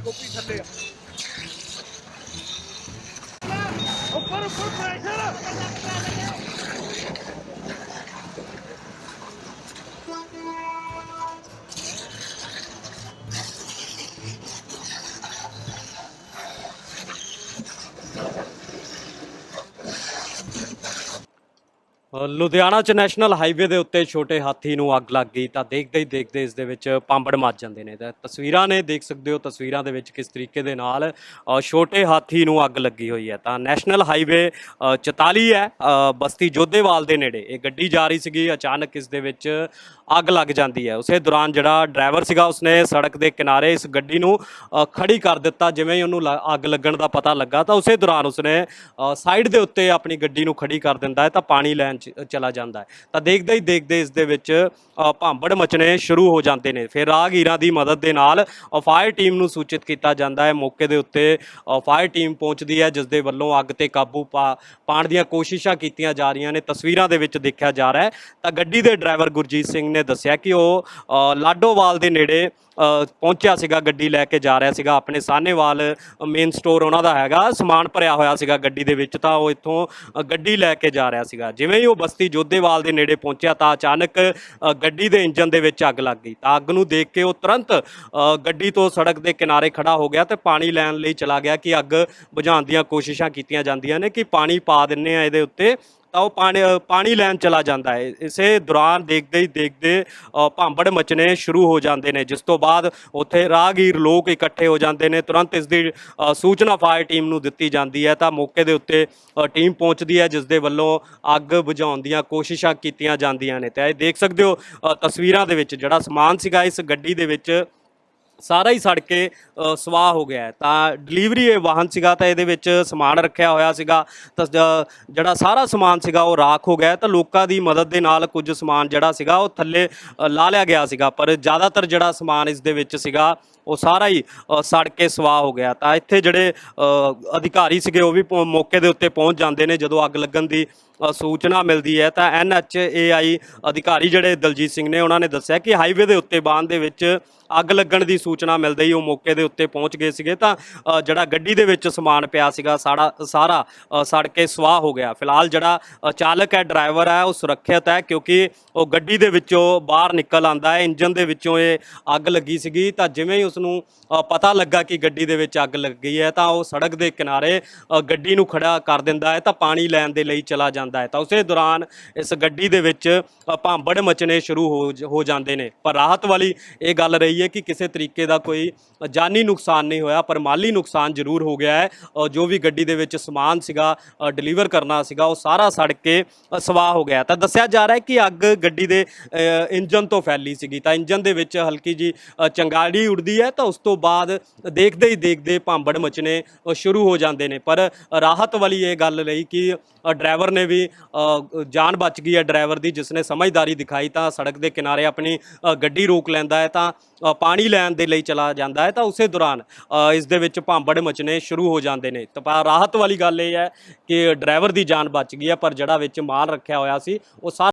ਗੋਪੀ ਥੱਲੇ। ਆ ਉੱਪਰ ਉੱਪਰ ਪ੍ਰੈਸ਼ਰ ਲੁਧਿਆਣਾ ਚ ਨੈਸ਼ਨਲ ਹਾਈਵੇ ਦੇ ਉੱਤੇ ਛੋਟੇ ਹਾਥੀ ਨੂੰ ਅੱਗ ਲੱਗ ਗਈ ਤਾਂ ਦੇਖਦੇ ਹੀ ਦੇਖਦੇ ਇਸ ਦੇ ਵਿੱਚ ਪਾਂਬੜ ਮੱਚ ਜਾਂਦੇ ਨੇ। ਤਾਂ ਤਸਵੀਰਾਂ ਨੇ ਦੇਖ ਸਕਦੇ ਹੋ ਤਸਵੀਰਾਂ ਦੇ ਵਿੱਚ ਕਿਸ ਤਰੀਕੇ ਦੇ ਨਾਲ ਅ, ਛੋਟੇ ਹਾਥੀ ਨੂੰ ਅੱਗ ਲੱਗੀ ਹੋਈ ਹੈ। ਤਾਂ ਨੈਸ਼ਨਲ ਹਾਈਵੇ ਅ, 44 ਹੈ ਅ, ਬਸਤੀ ਜੋਧੇਵਾਲ ਦੇ ਨੇੜੇ। ਇਹ ਗੱਡੀ ਜਾ ਰਹੀ ਸੀਗੀ ਅਚਾਨਕ ਇਸ ਦੇ ਵਿੱਚ ਅੱਗ ਲੱਗ ਜਾਂਦੀ ਹੈ। ਉਸੇ ਦੌਰਾਨ ਜਿਹੜਾ ਡਰਾਈਵਰ ਸੀਗਾ ਉਸਨੇ ਸੜਕ ਦੇ ਕਿਨਾਰੇ ਇਸ ਗੱਡੀ ਨੂੰ ਅ, ਖੜੀ ਕਰ ਦਿੱਤਾ ਜਿਵੇਂ ਹੀ ਉਹਨੂੰ ਲ- ਅੱਗ ਲੱਗਣ ਦਾ ਪਤਾ ਲੱਗਾ ਤਾਂ ਉਸੇ ਦੌਰਾਨ ਉਸਨੇ ਸਾਈਡ ਦੇ ਉੱਤੇ ਆਪਣੀ ਗੱਡੀ ਨੂੰ ਖੜੀ ਕਰ ਦਿੰਦਾ ਹੈ ਤਾਂ ਪਾਣੀ ਲੈਣ ਚਲਾ ਜਾਂਦਾ ਹੈ। ਤਾਂ ਦੇਖਦੇ ਹੀ ਦੇਖਦੇ ਇਸ ਦੇ ਵਿੱਚ ਭਾਂਬੜ ਮਚਣੇ ਸ਼ੁਰੂ ਹੋ ਜਾਂਦੇ ਨੇ। ਫਿਰ ਰਾਹਗੀਰਾਂ ਦੀ ਮਦਦ ਦੇ ਨਾਲ ਫਾਇਰ ਟੀਮ ਨੂੰ ਸੂਚਿਤ ਕੀਤਾ ਜਾਂਦਾ ਹੈ। ਮੌਕੇ ਦੇ ਉੱਤੇ ਫਾਇਰ ਟੀਮ ਪਹੁੰਚਦੀ ਹੈ ਜਿਸ ਦੇ ਵੱਲੋਂ ਅੱਗ ਤੇ ਕਾਬੂ ਪਾ- ਪਾਉਣ ਦੀਆਂ ਕੋਸ਼ਿਸ਼ਾਂ ਕੀਤੀਆਂ ਜਾ ਰਹੀਆਂ ਨੇ। ਤਸਵੀਰਾਂ ਦੇ ਵਿੱਚ ਦੇਖਿਆ ਜਾ ਰਿਹਾ ਹੈ। ਤਾਂ ਗੱਡੀ ਦੇ ਡਰਾਈਵਰ ਗੁਰਜੀਤ ਸਿੰਘ ਨੇ ਦੱਸਿਆ ਕਿ ਉਹ ਲਾਡੋਵਾਲ ਦੇ ਨੇੜੇ ਪਹੁੰਚਿਆ ਸੀਗਾ, ਗੱਡੀ ਲੈ ਕੇ ਜਾ ਰਿਹਾ ਸੀਗਾ। ਆਪਣੇ ਸਾਹਨੇਵਾਲ ਮੇਨ ਸਟੋਰ ਉਹਨਾਂ ਦਾ ਹੈਗਾ। ਸਮਾਨ ਭਰਿਆ ਹੋਇਆ ਸੀਗਾ ਗੱਡੀ ਦੇ ਵਿੱਚ। ਤਾਂ ਉਹ ਇੱਥੋਂ ਗੱਡੀ ਲੈ ਕੇ ਜਾ ਰਿਹਾ ਸੀਗਾ। ਜਿਵੇਂ ਹੀ ਉਹ ਬਸਤੀ ਜੋਧੇਵਾਲ ਦੇ ਨੇੜੇ ਪਹੁੰਚਿਆ ਤਾਂ ਅਚਾਨਕ ਅ, ਗੱਡੀ ਦੇ ਇੰਜਨ ਦੇ ਵਿੱਚ ਅੱਗ ਲੱਗ ਗਈ। ਤਾਂ ਅੱਗ ਨੂੰ ਦੇਖ ਕੇ ਉਹ ਤੁਰੰਤ ਅ, ਗੱਡੀ ਤੋਂ ਸੜਕ ਦੇ ਕਿਨਾਰੇ ਖੜਾ ਹੋ ਗਿਆ ਤੇ ਪਾਣੀ ਲੈਣ ਲਈ ਚਲਾ ਗਿਆ ਕਿ ਅੱਗ ਬੁਝਾਉਣ ਦੀਆਂ ਕੋਸ਼ਿਸ਼ਾਂ ਕੀਤੀਆਂ ਜਾਂਦੀਆਂ ਨੇ ਕਿ ਪਾਣੀ ਪਾ ਦਿੰਨੇ ਆ ਇਹਦੇ ਉੱਤੇ। ਤਾਂ ਉਹ ਪਾਣੀ ਪਾਣੀ ਲੈਣ ਚਲਾ ਜਾਂਦਾ ਹੈ। ਇਸੇ ਦੌਰਾਨ ਦੇਖਦੇ ਹੀ ਦੇਖਦੇ ਭਾਂਬੜ ਮਚਣੇ ਸ਼ੁਰੂ ਹੋ ਜਾਂਦੇ ਨੇ। ਜਿਸ ਤੋਂ ਬਾਅਦ ਉੱਥੇ ਰਾਹਗੀਰ ਲੋਕ ਇਕੱਠੇ ਹੋ ਜਾਂਦੇ ਨੇ। ਤੁਰੰਤ ਇਸ ਦੀ ਸੂਚਨਾ ਫਾਇਰ ਟੀਮ ਨੂੰ ਦਿੱਤੀ ਜਾਂਦੀ ਹੈ। ਤਾਂ ਮੌਕੇ ਦੇ ਉੱਤੇ ਟੀਮ ਪਹੁੰਚਦੀ ਹੈ, ਜਿਸ ਦੇ ਵੱਲੋਂ ਅੱਗ ਬੁਝਾਉਣ ਦੀਆਂ ਕੋਸ਼ਿਸ਼ਾਂ ਕੀਤੀਆਂ ਜਾਂਦੀਆਂ ਨੇ। ਤੇ ਇਹ ਦੇਖ ਸਕਦੇ ਹੋ ਤਸਵੀਰਾਂ ਦੇ ਵਿੱਚ ਜਿਹੜਾ ਸਮਾਨ ਸੀਗਾ, ਇਸ ਗੱਡੀ ਦੇ ਵਿੱਚ ਸਾਰਾ ਹੀ ਸੜ ਕੇ ਸਵਾਹ ਹੋ ਗਿਆ ਤਾਂ ਡਿਲੀਵਰੀ ਇਹ ਵਾਹਨ ਸੀਗਾ ਤਾਂ ਇਹਦੇ ਵਿੱਚ ਸਮਾਨ ਰੱਖਿਆ ਹੋਇਆ ਸੀਗਾ। ਤਾਂ ਜਿਹੜਾ ਸਾਰਾ ਸਮਾਨ ਸੀਗਾ ਉਹ ਰਾਖ ਹੋ ਗਿਆ ਤਾਂ ਲੋਕਾਂ ਦੀ ਮਦਦ ਦੇ ਨਾਲ ਕੁਝ ਸਮਾਨ ਜਿਹੜਾ ਸੀਗਾ ਉਹ ਥੱਲੇ ਲਾ ਲਿਆ ਗਿਆ ਸੀਗਾ। ਪਰ ਜ਼ਿਆਦਾਤਰ ਜਿਹੜਾ ਸਮਾਨ ਇਸ ਦੇ ਵਿੱਚ ਸੀਗਾ, ਉਹ ਸਾਰਾ ਹੀ ਸੜ ਕੇ ਸਵਾਹ ਹੋ ਗਿਆ ਤਾਂ ਇੱਥੇ ਜਿਹੜੇ ਅਧਿਕਾਰੀ ਸੀਗੇ ਉਹ ਵੀ ਪਹੁੰ- ਮੌਕੇ ਦੇ ਉੱਤੇ ਪਹੁੰਚ ਜਾਂਦੇ ਨੇ ਜਦੋਂ ਅੱਗ ਲੱਗਣ ਦੀ ਸੂਚਨਾ ਮਿਲਦੀ ਹੈ ਤਾਂ ਐਨਐਚਏਆਈ ਅਧਿਕਾਰੀ ਜਿਹੜੇ ਦਲਜੀਤ ਸਿੰਘ ਨੇ ਉਹਨਾਂ ਨੇ ਦੱਸਿਆ ਕਿ ਹਾਈਵੇ ਦੇ ਉੱਤੇ ਬਾਂਧ ਦੇ ਵਿੱਚ ਅੱਗ ਲੱਗਣ ਦੀ ਸੂਚਨਾ ਮਿਲਦੇ ਹੀ ਉਹ ਮੌਕੇ ਦੇ ਉੱਤੇ ਪਹੁੰਚ ਗਏ ਸੀਗੇ ਤਾਂ ਜਿਹੜਾ ਗੱਡੀ ਦੇ ਵਿੱਚ ਸਮਾਨ ਪਿਆ ਸੀਗਾ ਸਾਰਾ ਸਾਰਾ ਅ, ਸੜ ਕੇ ਸਵਾਹ ਹੋ ਗਿਆ। ਫਿਲਹਾਲ ਜਿਹੜਾ ਚਾਲਕ ਹੈ ਡਰਾਈਵਰ ਹੈ ਉਹ ਸੁਰੱਖਿਅਤ ਹੈ ਕਿਉਂਕਿ ਉਹ ਗੱਡੀ ਦੇ ਵਿੱਚੋਂ ਬਾਹਰ ਨਿਕਲ ਆਂਦਾ ਹੈ ਇੰਜਨ ਦੇ ਵਿੱਚੋਂ ਇਹ ਅੱਗ ਲੱਗੀ ਸੀਗੀ ਤਾਂ ਜਿਵੇਂ ਹੀ ਉਸ ਨੂੰ ਪਤਾ ਲੱਗਾ ਕਿ ਗੱਡੀ ਦੇ ਵਿੱਚ ਅੱਗ ਲੱਗੀ ਹੈ ਤਾਂ ਉਹ ਸੜਕ ਦੇ ਕਿਨਾਰੇ ਗੱਡੀ ਨੂੰ ਖੜਾ ਕਰ ਦਿੰਦਾ ਹੈ ਤਾਂ ਪਾਣੀ ਲੈਣ ਦੇ ਲਈ ਚਲਾ ਜਾਂਦਾ ਹੈ। ਤਾਂ ਉਸੇ ਦੌਰਾਨ ਇਸ ਗੱਡੀ ਦੇ ਵਿੱਚ ਭਾਂਬੜ ਮਚਣੇ ਸ਼ੁਰੂ ਹੋ ਹੋ ਜਾਂਦੇ ਨੇ। ਪਰ ਰਾਹਤ ਵਾਲੀ ਇਹ ਗੱਲ ਰਹੀ ਹੈ ਕਿ ਕਿਸੇ ਤਰੀਕੇ ਦਾ ਕੋਈ ਜਾਨੀ ਨੁਕਸਾਨ ਨਹੀਂ ਹੋਇਆ ਪਰ ਮਾਲੀ ਨੁਕਸਾਨ ਜ਼ਰੂਰ ਹੋ ਗਿਆ ਹੈ। ਅ, ਜੋ ਵੀ ਗੱਡੀ ਦੇ ਵਿੱਚ ਸਮਾਨ ਸੀਗਾ ਡਿਲੀਵਰ ਕਰਨਾ ਸੀਗਾ ਉਹ ਸਾਰਾ ਸੜ ਕੇ ਅ, ਸਵਾਹ ਹੋ ਗਿਆ ਤਾਂ ਦੱਸਿਆ ਜਾ ਰਿਹਾ ਹੈ ਕਿ ਅੱਗ ਗੱਡੀ ਦੇ ਅ, ਇੰਜਨ ਤੋਂ ਫੈਲੀ ਸੀਗੀ। ਤਾਂ ਇੰਜਨ ਦੇ ਵਿੱਚ ਹਲਕੀ ਜੀ ਅ, ਚੰਗਾੜੀ ਉੱਡਦੀ ਹੈ। ਤਾਂ ਉਸ ਤੋਂ ਬਾਅਦ ਦੇਖਦੇ ਹੀ ਦੇਖਦੇ ਭਾਂਬੜ ਮਚਣੇ ਅ, ਸ਼ੁਰੂ ਹੋ ਜਾਂਦੇ ਨੇ। ਪਰ ਰਾਹਤ ਵਾਲੀ ਇਹ ਗੱਲ ਰਹੀ ਕਿ ਅ, ਡਰਾਈਵਰ ਨੇ ਵੀ ਜਾਨ ਬਚ ਗਈ ਹੈ ਡਰਾਈਵਰ ਦੀ, ਜਿਸ ਨੇ ਸਮਝਦਾਰੀ ਦਿਖਾਈ, ਤਾਂ ਸੜਕ ਦੇ ਕਿਨਾਰੇ ਆਪਣੀ ਗੱਡੀ ਰੋਕ ਲੈਂਦਾ ਹੈ, ਤਾਂ ਪਾਣੀ ਲੈਣ ਦੇ ਲਈ ਚਲਾ ਜਾਂਦਾ ਹੈ, ਤਾਂ ਉਸੇ ਦੌਰਾਨ ਇਸ ਦੇ ਵਿੱਚ ਭਾਂਬੜ ਮਚਣੇ ਸ਼ੁਰੂ ਹੋ ਜਾਂਦੇ ਨੇ। ਤਾਂ ਰਾਹਤ ਵਾਲੀ ਗੱਲ ਇਹ ਹੈ ਕਿ ਡਰਾਈਵਰ ਦੀ ਜਾਨ ਬਚ ਗਈ ਹੈ, ਪਰ ਜਿਹੜਾ ਵਿੱਚ ਮਾਲ ਰੱਖਿਆ ਹੋਇਆ ਸੀ, ਉਹ ਸਾਰਾ